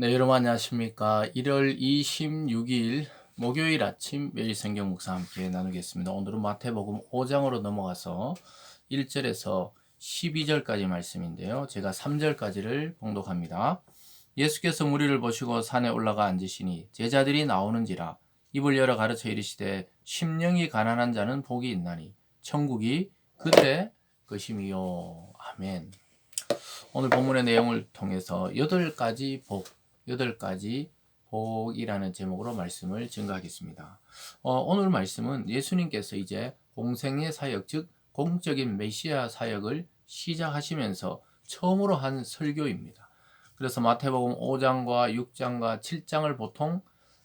네, 여러분 안녕하십니까. 1월 26일 목요일 아침 매일 성경 묵상 함께 나누겠습니다. 오늘은 마태복음 5장으로 넘어가서 1절에서 12절까지 말씀인데요. 제가 3절까지를 봉독합니다. 예수께서 무리를 보시고 산에 올라가 앉으시니 제자들이 나오는지라 입을 열어 가르쳐 이르시되 심령이 가난한 자는 복이 있나니 천국이 그들의 것임이요. 아멘. 오늘 본문의 내용을 통해서 여덟 가지 복, 여덟 가지 복이라는 제목으로 말씀을 증거하겠습니다. 어, 오늘 말씀은 예수님께서 이제 공생의 사역, 즉 공적인 메시아 사역을 시작하시면서 처음으로 한 설교입니다. 그래서 마태복음 5장과 6장과 7장을 보통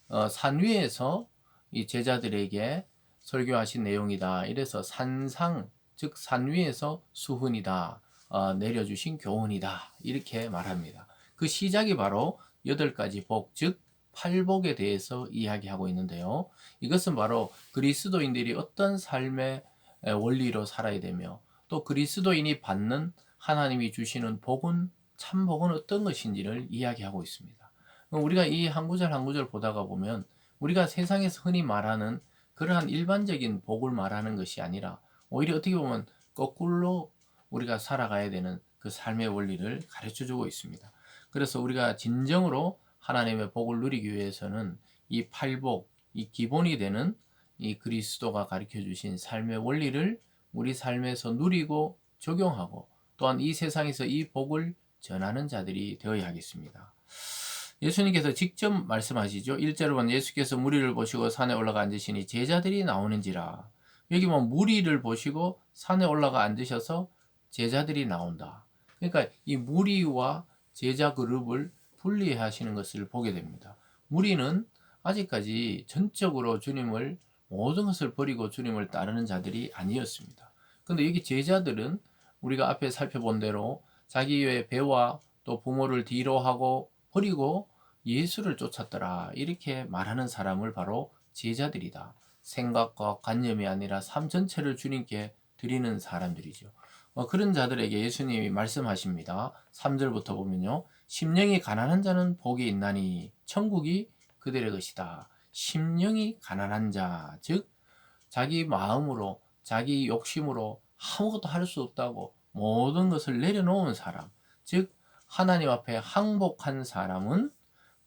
어, 산 위에서 이 제자들에게 설교하신 내용이다. 이래서 산상, 즉 산 위에서 수훈이다. 어, 내려주신 교훈이다. 이렇게 말합니다. 그 시작이 바로 여덟 가지 복, 즉 팔복에 대해서 이야기하고 있는데요. 이것은 바로 그리스도인들이 어떤 삶의 원리로 살아야 되며 또 그리스도인이 받는 하나님이 주시는 복은 참 복은 어떤 것인지를 이야기하고 있습니다. 우리가 이 한 구절 한 구절 보다가 보면 우리가 세상에서 흔히 말하는 그러한 일반적인 복을 말하는 것이 아니라 오히려 어떻게 보면 거꾸로 우리가 살아가야 되는 그 삶의 원리를 가르쳐 주고 있습니다. 그래서 우리가 진정으로 하나님의 복을 누리기 위해서는 이 팔복, 이 기본이 되는 이 그리스도가 가르쳐 주신 삶의 원리를 우리 삶에서 누리고 적용하고 또한 이 세상에서 이 복을 전하는 자들이 되어야 하겠습니다. 예수님께서 직접 말씀하시죠. 1절을 보면 예수께서 무리를 보시고 산에 올라가 앉으시니 제자들이 나오는지라. 여기 뭐 무리를 보시고 산에 올라가 앉으셔서 제자들이 나온다. 그러니까 이 무리와 제자 그룹을 분리하시는 것을 보게 됩니다. 무리는 아직까지 전적으로 주님을 모든 것을 버리고 주님을 따르는 자들이 아니었습니다. 근데 여기 제자들은 우리가 앞에 살펴본 대로 자기의 배와 또 부모를 뒤로 하고 버리고 예수를 쫓았더라. 이렇게 말하는 사람을 바로 제자들이다. 생각과 관념이 아니라 삶 전체를 주님께 드리는 사람들이죠. 어, 그런 자들에게 예수님이 말씀하십니다. 3절부터 보면요. 심령이 가난한 자는 복이 있나니 천국이 그들의 것이다. 심령이 가난한 자, 즉 자기 마음으로 자기 욕심으로 아무것도 할 수 없다고 모든 것을 내려놓은 사람, 즉 하나님 앞에 항복한 사람은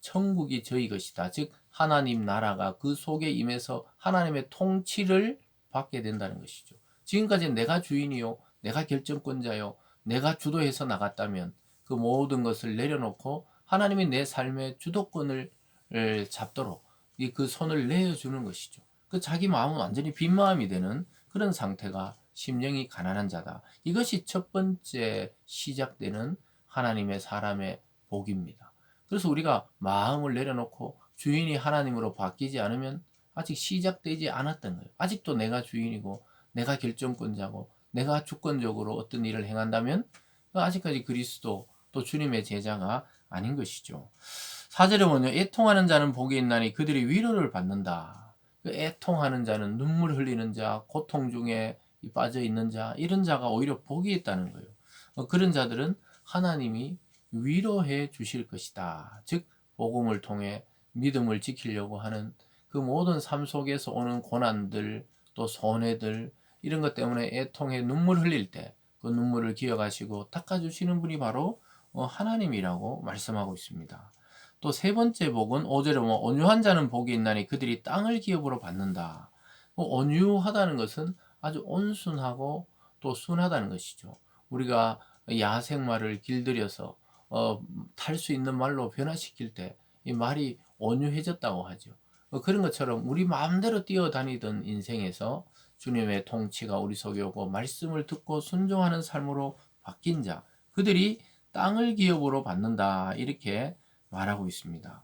천국이 저희 것이다. 즉 하나님 나라가 그 속에 임해서 하나님의 통치를 받게 된다는 것이죠. 지금까지 내가 주인이요 내가 결정권자요. 내가 주도해서 나갔다면 그 모든 것을 내려놓고 하나님이 내 삶의 주도권을 잡도록 그 손을 내어주는 것이죠. 그 자기 마음은 완전히 빈 마음이 되는 그런 상태가 심령이 가난한 자다. 이것이 첫 번째 시작되는 하나님의 사람의 복입니다. 그래서 우리가 마음을 내려놓고 주인이 하나님으로 바뀌지 않으면 아직 시작되지 않았던 거예요. 아직도 내가 주인이고 내가 결정권자고 내가 주권적으로 어떤 일을 행한다면 아직까지 그리스도 또 주님의 제자가 아닌 것이죠. 사절에 보면 애통하는 자는 복이 있나니 그들이 위로를 받는다. 그 애통하는 자는 눈물 흘리는 자, 고통 중에 빠져 있는 자, 이런 자가 오히려 복이 있다는 거예요. 어, 그런 자들은 하나님이 위로해 주실 것이다. 즉 복음을 통해 믿음을 지키려고 하는 그 모든 삶 속에서 오는 고난들, 또 손해들, 이런 것 때문에 애통에 눈물 흘릴 때 그 눈물을 기억하시고 닦아주시는 분이 바로 어, 하나님이라고 말씀하고 있습니다. 또 세 번째 복은 5절에 보면 온유한 자는 복이 있나니 그들이 땅을 기업으로 받는다. 뭐 온유하다는 것은 아주 온순하고 또 순하다는 것이죠. 우리가 야생말을 길들여서 어, 탈 수 있는 말로 변화시킬 때 이 말이 온유해졌다고 하죠. 어, 그런 것처럼 우리 마음대로 뛰어다니던 인생에서 주님의 통치가 우리 속에 오고 말씀을 듣고 순종하는 삶으로 바뀐 자, 그들이 땅을 기업으로 받는다. 이렇게 말하고 있습니다.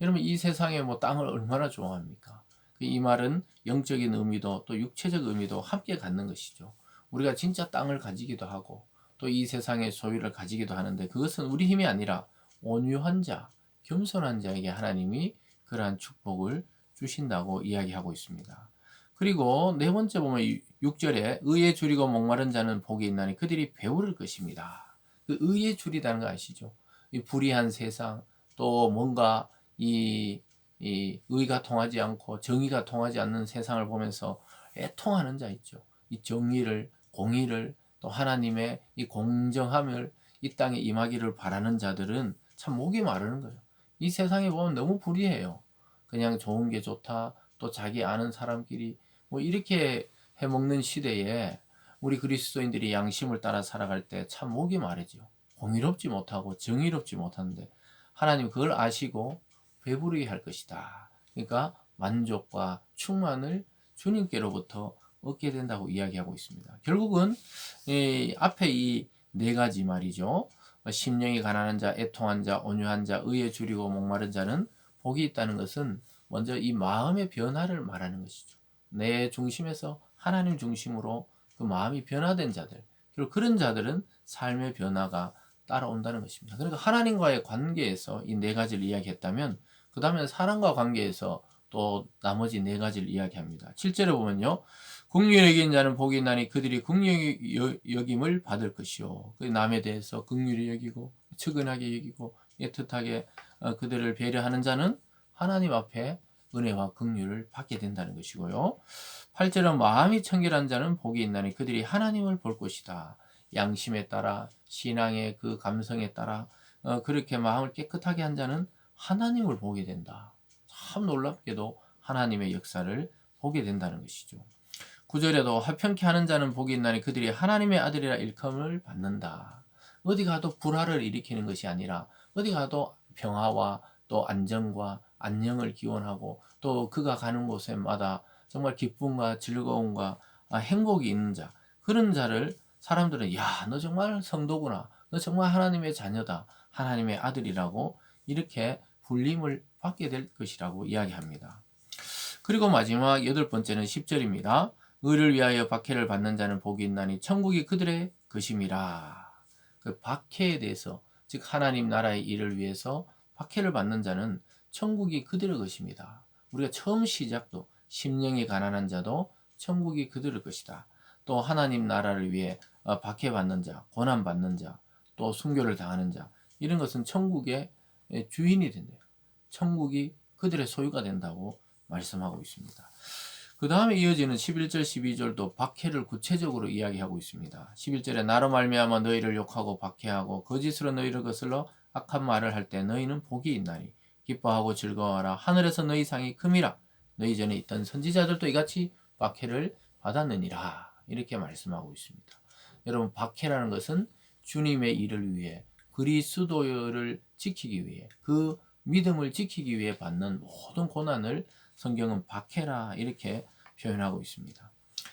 여러분, 이 세상에 뭐 땅을 얼마나 좋아합니까? 그이 말은 영적인 의미도 또 육체적 의미도 함께 갖는 것이죠. 우리가 진짜 땅을 가지기도 하고 또 이 세상의 소유를 가지기도 하는데 그것은 우리 힘이 아니라 온유한 자, 겸손한 자에게 하나님이 그러한 축복을 주신다고 이야기하고 있습니다. 그리고 네 번째 보면 6절에 의에 줄이고 목마른 자는 복이 있나니 그들이 배부를 것입니다. 그 의에 줄이다는 거 아시죠? 이 불의한 세상, 또 뭔가 이, 이 의가 통하지 않고 정의가 통하지 않는 세상을 보면서 애통하는 자 있죠. 이 정의를 공의를 또 하나님의 이 공정함을 이 땅에 임하기를 바라는 자들은 참 목이 마르는 거예요. 이 세상에 보면 너무 불이해요. 그냥 좋은 게 좋다. 또 자기 아는 사람끼리 뭐 이렇게 해 먹는 시대에 우리 그리스도인들이 양심을 따라 살아갈 때 참 목이 마르죠. 공의롭지 못하고 정의롭지 못하는데 하나님 그걸 아시고 배부르게 할 것이다. 그러니까 만족과 충만을 주님께로부터 얻게 된다고 이야기하고 있습니다. 결국은 이 앞에 이 네 가지 말이죠. 심령이 가난한 자, 애통한 자, 온유한 자, 의에 줄이고 목마른 자는 복이 있다는 것은 먼저 이 마음의 변화를 말하는 것이죠. 내 중심에서 하나님 중심으로 그 마음이 변화된 자들, 그리고 그런 자들은 삶의 변화가 따라온다는 것입니다. 그러니까 하나님과의 관계에서 이 네 가지를 이야기했다면 그 다음에 사람과 관계에서 또 나머지 네 가지를 이야기합니다. 7절에 보면요. 국률 여긴 자는 복이 있나니 그들이 국률 여김을 받을 것이요. 그 남에 대해서 국률이 여기고 측은하게 여기고 애틋하게 어, 그들을 배려하는 자는 하나님 앞에 은혜와 긍휼을 받게 된다는 것이고요. 8절은 마음이 청결한 자는 복이 있나니 그들이 하나님을 볼 것이다. 양심에 따라 신앙의 그 감성에 따라 어, 그렇게 마음을 깨끗하게 한 자는 하나님을 보게 된다. 참 놀랍게도 하나님의 역사를 보게 된다는 것이죠. 9절에도 화평케 하는 자는 복이 있나니 그들이 하나님의 아들이라 일컬음을 받는다. 어디 가도 불화를 일으키는 것이 아니라 어디 가도 평화와 또 안정과 안녕을 기원하고 또 그가 가는 곳에마다 정말 기쁨과 즐거움과 아, 행복이 있는 자 그런 자를 사람들은 야 너 정말 성도구나 너 정말 하나님의 자녀다 하나님의 아들이라고 이렇게 불림을 받게 될 것이라고 이야기합니다. 그리고 마지막 여덟 번째는 10절입니다. 의를 위하여 박해를 받는 자는 복이 있나니 천국이 그들의 것임이라. 그 박해에 대해서 즉 하나님 나라의 일을 위해서 박해를 받는 자는 천국이 그들의 것입니다. 우리가 처음 시작도 심령이 가난한 자도 천국이 그들의 것이다. 또 하나님 나라를 위해 어, 박해받는 자, 고난받는 자, 또 순교를 당하는 자 이런 것은 천국의 주인이 된대요. 천국이 그들의 소유가 된다고 말씀하고 있습니다. 그 다음에 이어지는 11절, 12절도 박해를 구체적으로 이야기하고 있습니다. 11절에 나로 말미암아 너희를 욕하고 박해하고 거짓으로 너희를 거슬러 악한 말을 할 때 너희는 복이 있나니 기뻐하고 즐거워하라 하늘에서 너희 상이 큼이라 너희 전에 있던 선지자들도 이같이 박해를 받았느니라 이렇게 말씀하고 있습니다. 여러분 박해라는 것은 주님의 일을 위해 그리스도를 지키기 위해 그 믿음을 지키기 위해 받는 모든 고난을 성경은 박해라 이렇게 표현하고 있습니다.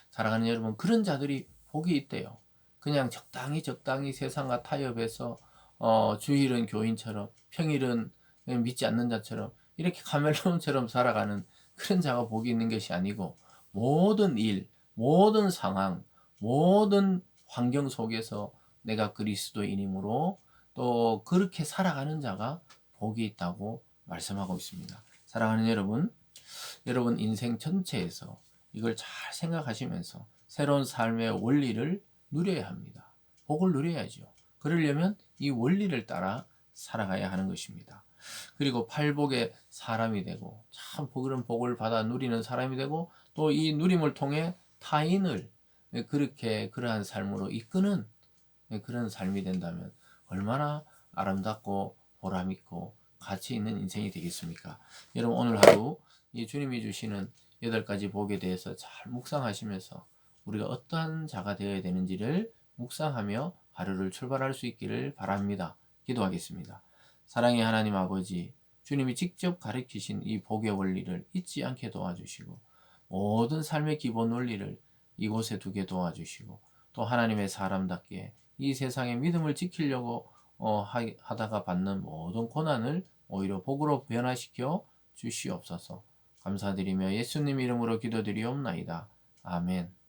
사랑하는 여러분 그런 자들이 복이 있대요. 그냥 적당히 적당히 세상과 타협해서 어, 주일은 교인처럼 평일은 믿지 않는 자처럼 이렇게 카멜론처럼 살아가는 그런 자가 복이 있는 것이 아니고 모든 일, 모든 상황, 모든 환경 속에서 내가 그리스도인이므로 또 그렇게 살아가는 자가 복이 있다고 말씀하고 있습니다. 사랑하는 여러분, 여러분 인생 전체에서 이걸 잘 생각하시면서 새로운 삶의 원리를 누려야 합니다. 복을 누려야죠. 그러려면 이 원리를 따라 살아가야 하는 것입니다. 그리고 팔복의 사람이 되고 참 그런 복을 받아 누리는 사람이 되고 또 이 누림을 통해 타인을 그렇게 그러한 삶으로 이끄는 그런 삶이 된다면 얼마나 아름답고 보람있고 가치 있는 인생이 되겠습니까? 여러분 오늘 하루 이 주님이 주시는 여덟 가지 복에 대해서 잘 묵상하시면서 우리가 어떠한 자가 되어야 되는지를 묵상하며 하루를 출발할 수 있기를 바랍니다. 기도하겠습니다. 사랑의 하나님 아버지, 주님이 직접 가르치신 이 복의 원리를 잊지 않게 도와주시고 모든 삶의 기본 원리를 이곳에 두게 도와주시고 또 하나님의 사람답게 이 세상의 믿음을 지키려고 어, 하다가 받는 모든 고난을 오히려 복으로 변화시켜 주시옵소서. 감사드리며 예수님 이름으로 기도드리옵나이다. 아멘.